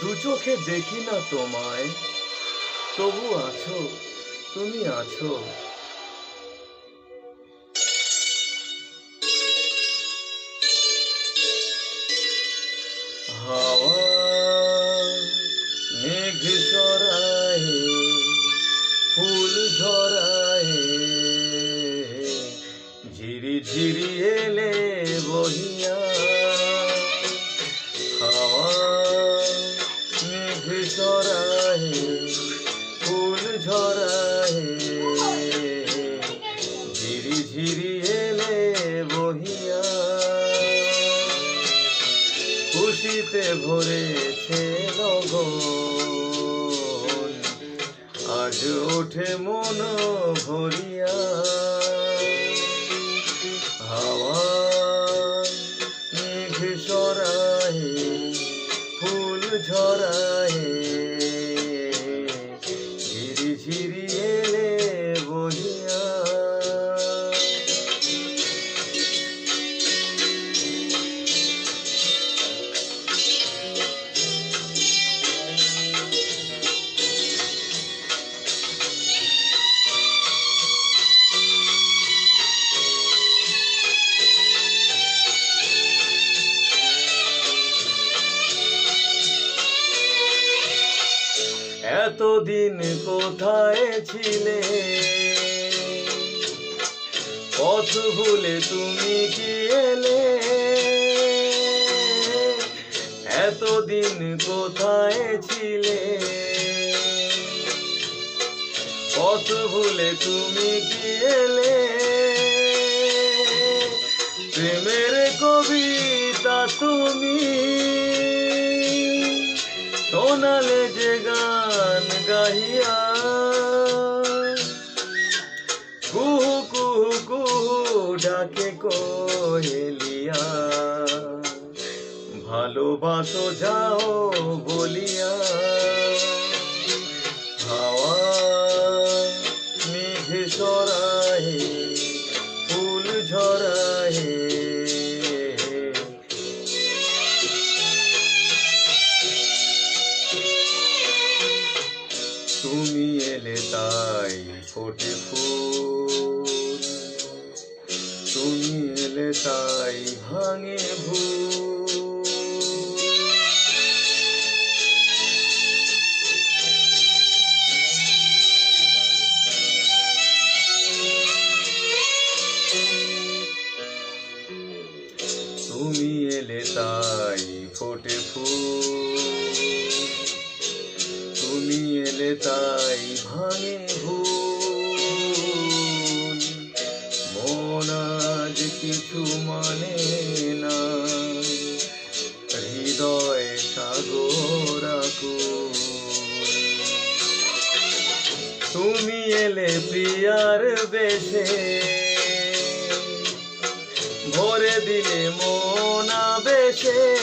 দু চোখে দেখি না তোমায়। তবু আছো, তুমি আছো। হাওয়া মেঘ ফুল ঝিরি ঝিরি এলে বহিয়া খুশিতে ভরেছে লগন। আজ ওঠে মন ভরিয়া এতদিন কোথায় ছিলে? পথ ভুলে তুমি কি এলে? এতদিন কোথায় ছিলে? পথ ভুলে তুমি কি এলে? প্রেমের কবিতা তুমি শোনালে যে গান গাহিয়া। কুহু কুহু কুহু ডাকে কোহেলিয়া। ভালোবাসো যাও বলিয়া। এলে তাই ফোটে ফুল। তুমি এলে তাই ভাঙে ভুল। তুমি এলে তাই ফোটে ফুল। তুমি এলে তাই আজ কিছু মানে না। হৃদয় সাগর। তুমি এলে প্রিয়ার বেশে। ভরে দিলে মনা বেশে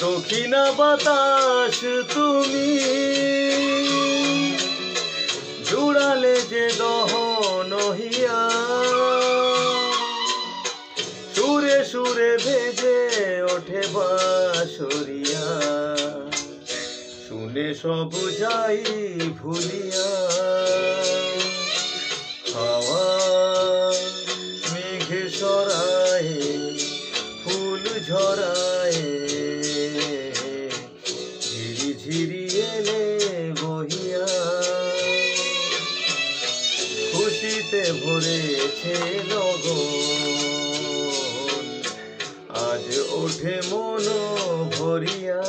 দক্ষিণা বাতাস তুমি সুরে ভেজে ওঠে বাসরিয়া শুনে সব যাই ভুলিয়া। হাওয়া মেঘ সরায়, ফুল ঝরায়, ঝিরি ঝিরি এলে বহিয়া। খুশিতে ভরেছে লগন আজ ওঠে মন ভরিয়া